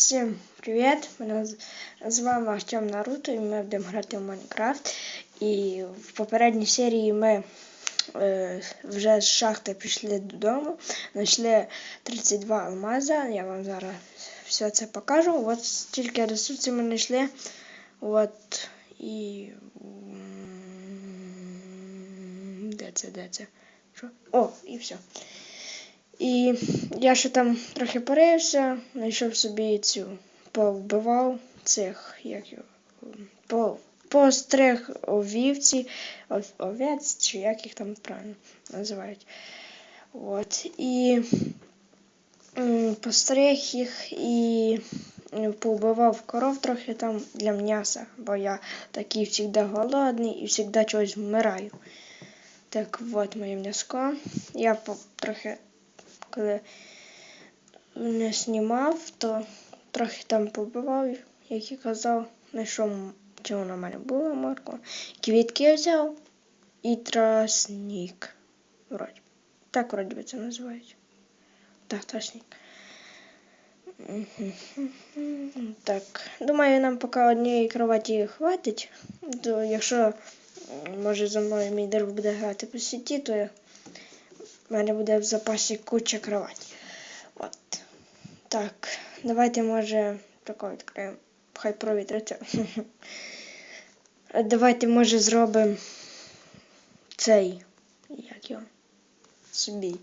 Всім привіт! Мене з- вами Артем Наруто і ми будемо грати в Майнкрафт. І в попередній серії ми е, вже з шахти прийшли додому, знайшли 32 алмаза. Я вам зараз все це покажу. От стільки ресурсів ми знайшли. От і. Де це, де це? Що? О, і все. І я ще там трохи порився, знайшов собі цю, повбивав цих, як його, по, постриг овівці, ов- овець, чи як їх там правильно називають. От. І постриг їх і м, повбивав коров трохи там для м'яса, бо я такий завжди голодний і завжди чогось вмираю. Так, от моє м'яско. Я трохи коли не знімав, то трохи там побивав, як і казав, знайшов, вона в мене була морква. Квітки взяв і тростник. Вроді. Так вроді би це називають. Так, тростник. Мгм. Так, думаю, нам поки однієї кроваті хватить. То якщо може за мною мій друг буде грати по сіті, то я у мене буде в запасі куча кровать. От. Так, давайте, може, тако відкриємо. Хай провітриться. Давайте, може, зробимо цей, як його, собі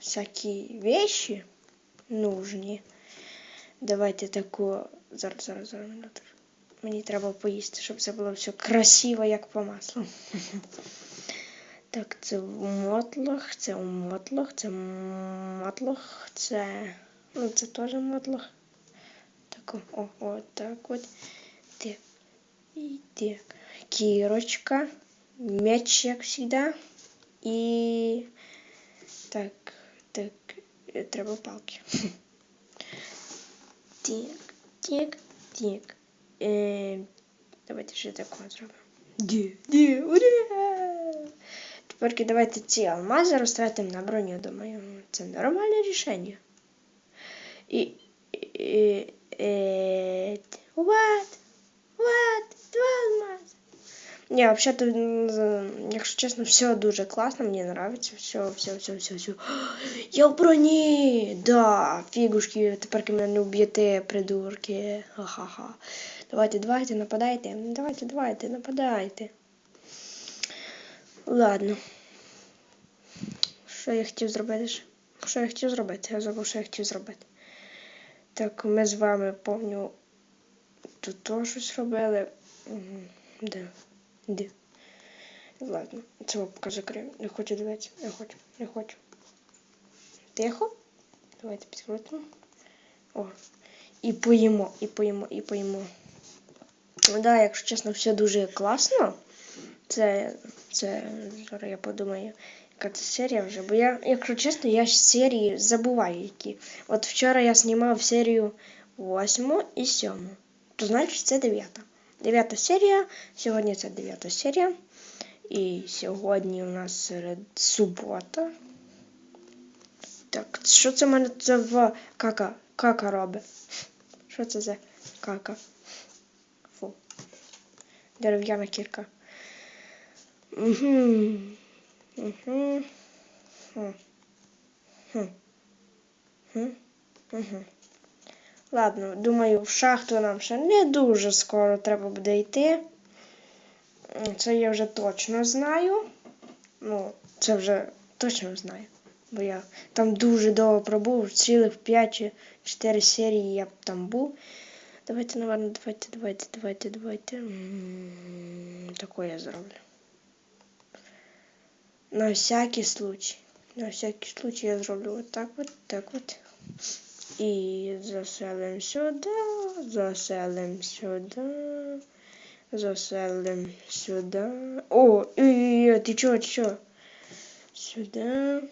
всякі вещі нужні. Давайте таку. Зараз, зараз, зараз. Мені треба поїсти, щоб це було все красиво, як по маслу. Так, це мотлох, це мотлох, це мотлох, це. Ну, це теж мотлох. Так, о, о, так от. Так. І так. Кірочка, меч, як завжди. І. Так, так, е, треба палки. Так, так, так. Е, давайте ще такого зробимо. Ді, ді, ура! Тепер давайте ці алмази розтратимо на броню, думаю. Це нормальне рішення. І. і, і what? What? Два алмази. Ні, взагалі, якщо чесно, все дуже класно, мені подобається. Все, все, все, все, все. Я в броні! Да, фігушки, тепер мене не вб'єте, придурки. Ха-ха-ха. Давайте, давайте, нападайте. Давайте, давайте, нападайте. Ладно. Що я хотів зробити? Що я хотів зробити? Я забув, що я хотів зробити. Так, ми з вами помню. Тут щось робили. Де? Де? Ладно, це поки закрию. Не хочу дивитися. Не хочу, не хочу. Тихо. Давайте підкрутимо. О. І поїмо, і поїмо, і поїмо. Ну да, якщо чесно, все дуже класно. Це, це зараз я подумаю, яка це серія вже. Бо я, якщо чесно, я серії забуваю які. От вчора я знімав серію 8 і 7. То значить це 9. Дев'ята серія. Сьогодні це дев'ята серія. І сьогодні у нас серед субота. Так, що це в мене це в кака? Кака робить? Що це за кака? Фу. Дерев'яна кірка. Угу. Угу. Хм. Угу. Ладно, думаю, в шахту нам ще не дуже скоро треба буде йти. Це я вже точно знаю. Ну, це вже точно знаю. Бо я там дуже довго пробув, цілих 5 чи 4 серії я там був. Давайте, наверное, давайте, давайте, давайте, давайте. М, Таке я зроблю. На всякий случай. На всякий случай я зроблю вот так вот, так вот. І заселим сюди, заселим сюди, заселим сюди. О, і, і, і, ти чого, чого? Сюди.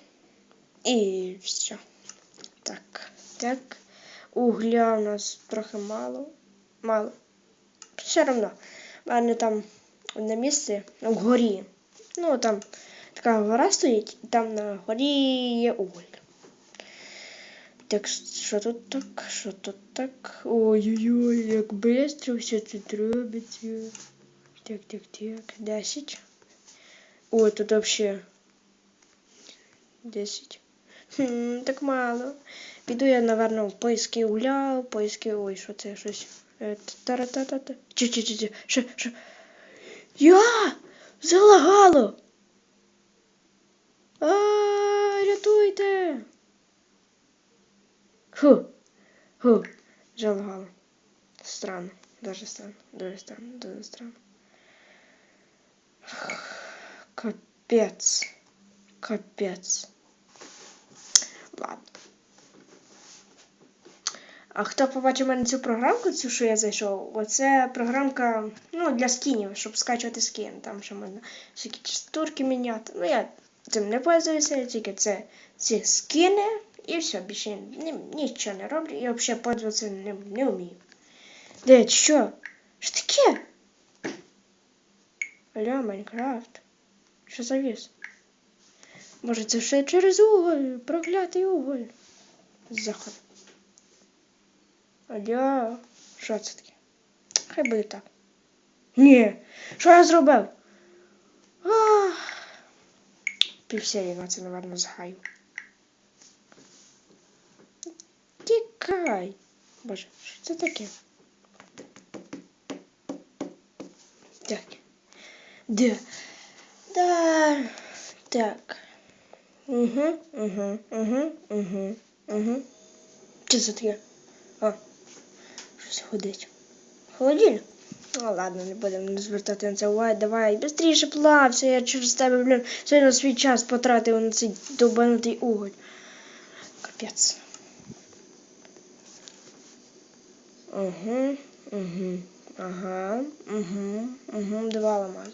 І все. Так, так. Угля у нас трохи мало. Мало. Все одно. У мене там одне місце вгорі. Ну, там така гора стоїть, і там на горі є уголь. Так, що тут так? Що тут так? Ой-ой-ой, як бистро все тут робиться. Так, так, так. 10. О, тут вообще 10. Хм, так мало. Піду я, напевно, в поиски угля, в поиски. Ой, що це щось. Та-та-та-та. Чи-чи-чи-чи. Що, що? Я! Залагало! А, рятуйте! Фу. Фу. Залагало. Странно. Дуже странно. Дуже странно. Дуже странно. Капець. Капець. Ладно. А хто побачив мене цю програмку, цю, що я зайшов, оце програмка ну, для скінів, щоб скачувати скін. Там ще можна всякі частурки міняти. Ну, я цим не пользуюся, тільки це ці скини і все, більше ні, нічого не роблю. І взагалі пользуватися не, не вмію. Де, що? Що таке? Алло, Майнкрафт. Що завіс? Може це все через уголь, проклятий уголь. Заход. Алло, що це таке? Хай буде так. Ні, що я зробив? Ах. Півсерії на це, напевно, згаю. Тікай. Боже, що це таке? Так. Де? Да. Так. Угу, угу, угу, угу, угу. Що це таке? А, щось ходить. Холодильник? Ну ладно, не будемо звертати на це уваги. Давай, быстріше плався, я через тебе, блін, сьогодні свій час потратив на цей довбанутий уголь. Капець. Угу, угу, ага, угу, угу, два ламаза.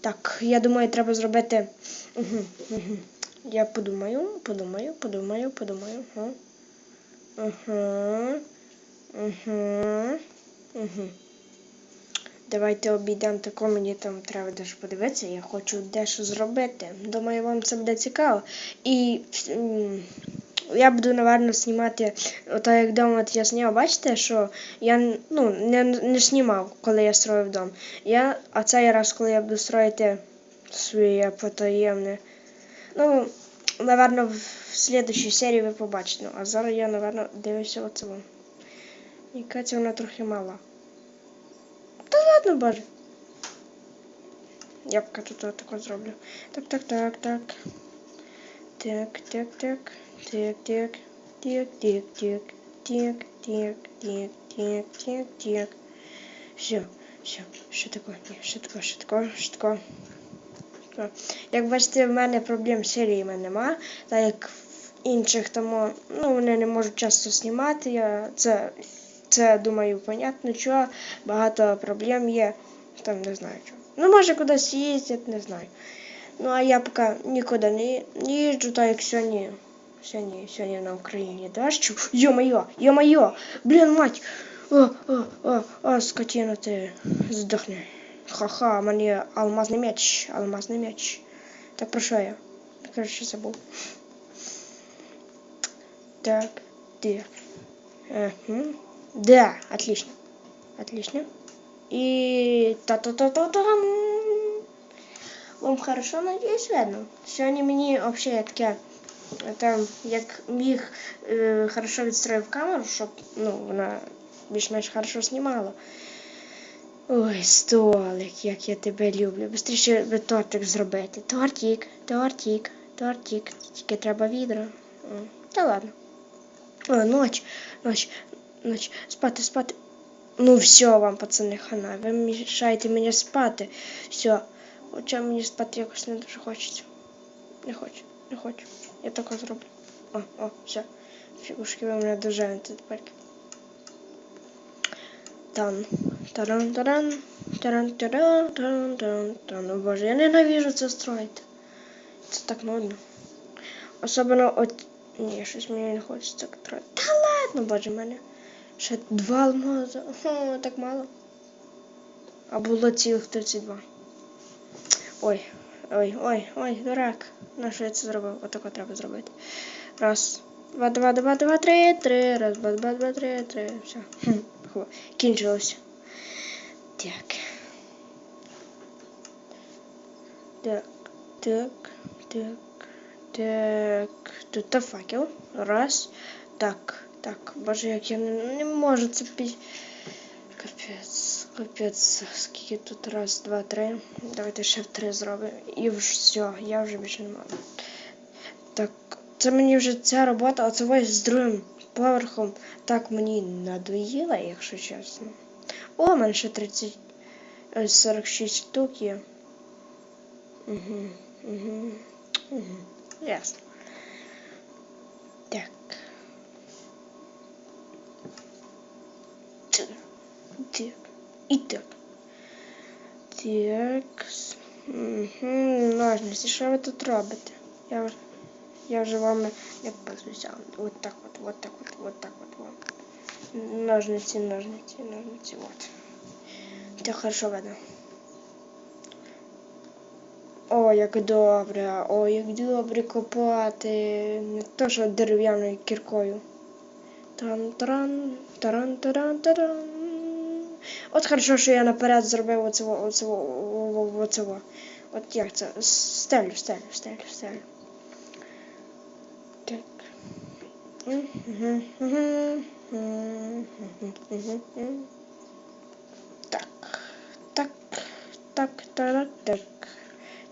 Так, я думаю, треба зробити. Угу, угу. Я подумаю, подумаю, подумаю, подумаю. Угу. Угу. Угу. Давайте обійдемо тако, мені там треба дещо подивитися. Я хочу дещо зробити. Думаю, вам це буде цікаво. І я буду, напевно, знімати, ото як вдома я зняв, бачите, що я ну, не, не знімав, коли я строїв дом. Я, а цей раз, коли я буду строїти своє потаємне. Ну, напевно, в слідчій серії ви побачите. Ну, а зараз я, напевно, дивлюся оце вам. Яка ця вона трохи мала. Ладно, боже. Я поки тут отако зроблю. Так, так, так, так. Так, так, так. Так, так. Так, так, так. Так, так, так, так, так, так. Все, все, що таке? Ні, що таке, що таке, що таке. Як бачите, в мене проблем з серіями нема, так як в інших тому, ну, вони не можуть часто знімати. Я це, це думаю, понятно, чого. Багато проблем є. Там не знаю чого. Ну, може кудись їздять, не знаю. Ну, а я поки нікуди не, їжджу, так як сьогодні. Сьогодні, сьогодні на Україні дощ. Йо-моє, йо-моє, блін, мать. О, о, о, о, скотина ти здохни. Ха-ха, мені алмазний меч, алмазний меч. Так про що я? Коротше, забув. Так, так. Угу. Да, отлично. Отлично. И та-та-та-та-там. Вам хорошо, надіюсь, видно. Сьогодні мені взагалі таке, там, як міг е, хорошо відстроїв камеру, щоб ну, вона більш-менш хорошо знімала. Ой, столик, як я тебе люблю. Бистріше би тортик зробити. Тортик, тортик, тортик. Тільки треба відро. Та ладно. О, ноч, ноч, ноч. Спати, спати. Ну все вам, пацани, хана. Ви мішаєте мені спати. Все. Хоча мені спати якось не дуже хочеться. Не хочу, не хочу. Я тако зроблю. О, о, все. Фігушки ви мене дожените тепер. Там. Таран, таран. Таран, таран, таран, таран, таран. О боже, я ненавижу це строїти. Це так нудно. Особливо от. Ні, щось мені не хочеться так. Та ладно, боже, мене. Ще два алмази. О, так мало. А було цілих 32. Ой, ой, ой, ой, дурак. На що я це зробив? Отако треба зробити. Раз. Два, два, два, два, три, три. Раз, два, два, два, три, три. Все. Хм, хо, Кінчилося. Так. Так, так, так, так. Тут та факел. Раз. Так, так. Боже, як я не, не можу це пі... Капець, капець. Скільки тут? Раз, два, три. Давайте ще в три зробимо. І все, я вже більше не можу. Так, це мені вже ця робота, оце ось з другим поверхом так мені надоїла, якщо чесно. О, у мене ще 30, е, 46 штук є. Угу, угу, угу. Ясно. Так. Так. Так. І так. Так. Угу. Ножниці, що ви тут робите? Я, я вже вам не пользуюся. Вот так вот, вот так вот, вот так вот. вот. Ножниці, ножниці, ножниці, вот. Так хорошо видно. О, як добре, о, як добре копати. Не то, що дерев'яною кіркою. Таран-таран, таран-таран-таран. От хорошо, що я наперед зробив оцього, оцього, оцього. От як це? Стелю, стелю, стелю, стелю. Так. Так. Так. Так, так, так.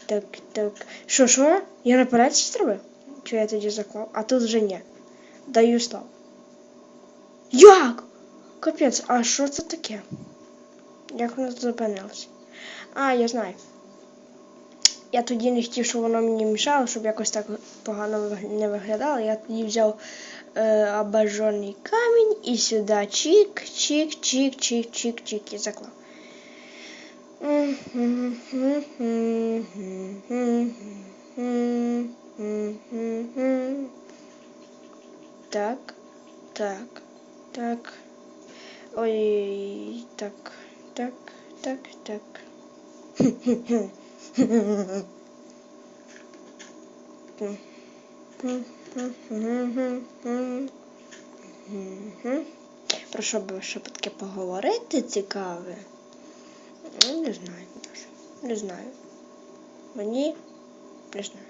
Так, так. Що, що? Я наперед щось зробив? Чи я тоді заклав? А тут вже ні. Даю славу. Як? Капець, а що це таке? Як воно зупинилося? А, я знаю. Я тоді не хотів, щоб воно мені мішало, щоб якось так погано не виглядало. Я тоді взяв е, абажурний камінь і сюди чик, чик, чик, чик, чик, чик і заклав. Так, так, так. Ой, так, так, так, так. Про що би ще таке поговорити цікаве? Ну, не знаю. Не знаю. Мені не знаю.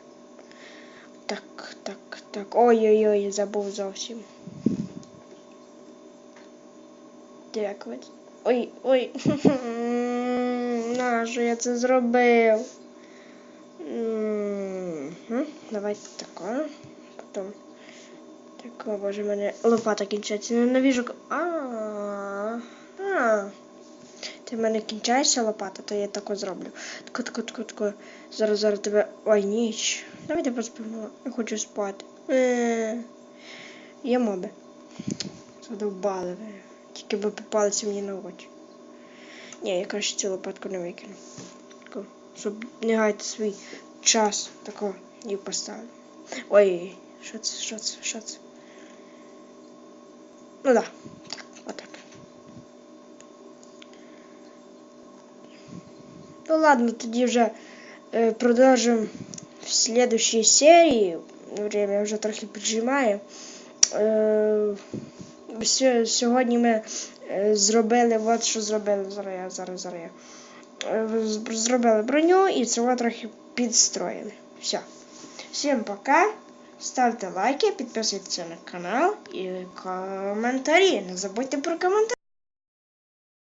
Так, так, так. Ой-ой-ой, забув зовсім. Так, Ой, ой. Нащо я це зробив? Давайте тако. Потім. Так, о боже, мене лопата кінчається. Ненавіжу. А. Ти в мене кінчається лопата, то я тако зроблю. Тако, тако, тако, тако. Зараз, зараз тебе. Ой, ніч. Давайте поспимо. Я хочу спати. Е. Є моби. Задовбали ви. Тільки би попалися мені на очі. Ні, я краще цю лопатку не викину. Щоб не гаяти свій час тако і поставлю. Ой, що це, що це, що це? Ну да, так, отак. Ну ладно, тоді вже е, продовжимо в следующей серії. Время вже трохи піджимає. Е, сьогодні ми е, зробили, от що зробили зараз я, зараз, зараз я. Е, Зробили броню і цього трохи підстроїли. Все. Всім пока. Ставте лайки, підписуйтесь на канал і коментарі. Не забудьте про коментарі.